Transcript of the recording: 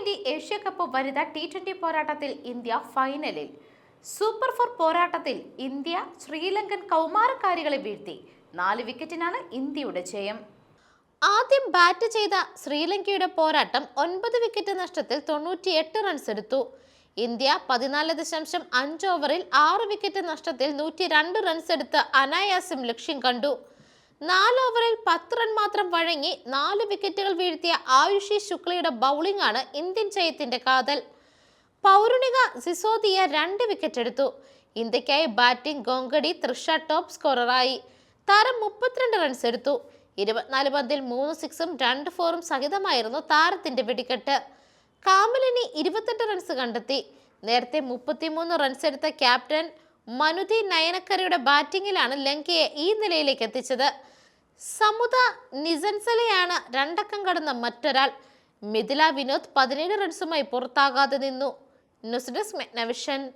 Ninety Asia cup വനിതാ T twenty പോരാട്ടത്തിൽ India ഫൈനലിൽ. സൂപ്പർ ഫോർ പോരാട്ടത്തിൽ ഇന്ത്യ ശ്രീലങ്കൻ കൗമാരക്കാരികളെ വീഴ്ത്തി. നാല് വിക്കറ്റിനാണ് ഇന്ത്യയുടെ ജയം. ആദ്യം ബാറ്റ് ചെയ്ത ശ്രീലങ്കയുടെ പോരാട്ടം ഒൻപത് വിക്കറ്റ് നഷ്ടത്തിൽ തൊണ്ണൂറ്റിയെട്ട് റൺസ് എടുത്തു. ഇന്ത്യ പതിനാല് ദശാംശം അഞ്ച് ഓവറിൽ ആറ് വിക്കറ്റ് നഷ്ടത്തിൽ നൂറ്റി രണ്ട് റൺസ് എടുത്ത് അനായാസം ലക്ഷ്യം കണ്ടു. നാല് ഓവറിൽ പത്ത് റൺ മാത്രം വഴങ്ങി നാല് വിക്കറ്റുകൾ വീഴ്ത്തിയ ആയുഷി ശുക്ലയുടെ ബൗളിംഗ് ആണ് ഇന്ത്യൻ ജയത്തിന്റെ കാതൽ. പൗരുണിക സിസോദിയ രണ്ട് വിക്കറ്റ് എടുത്തു. ഇന്ത്യക്കായി ബാറ്റിംഗ് ഗോങ്കടി തൃഷ ടോപ്പ് സ്കോററായി താരം മുപ്പത്തിരണ്ട് റൺസ് എടുത്തു. ഇരുപത്തിനാല് പന്തിൽ മൂന്ന് സിക്സും രണ്ട് ഫോറും സഹിതമായിരുന്നു താരത്തിന്റെ വെടിക്കെട്ട്. കാമലിനി ഇരുപത്തെട്ട് റൺസ് കണ്ടെത്തി. നേരത്തെ മുപ്പത്തിമൂന്ന് റൺസ് എടുത്ത ക്യാപ്റ്റൻ മനുതി നയനക്കരയുടെ ബാറ്റിംഗിലാണ് ലങ്കയെ ഈ നിലയിലേക്ക് എത്തിച്ചത്. സമുദ നിസൻസലയാണ് രണ്ടക്കം കടന്ന മറ്റൊരാൾ. മിഥില വിനോദ് പതിനേഴ് റൺസുമായി പുറത്താകാതെ നിന്നു. News desk മെഗ്നവിഷൻ.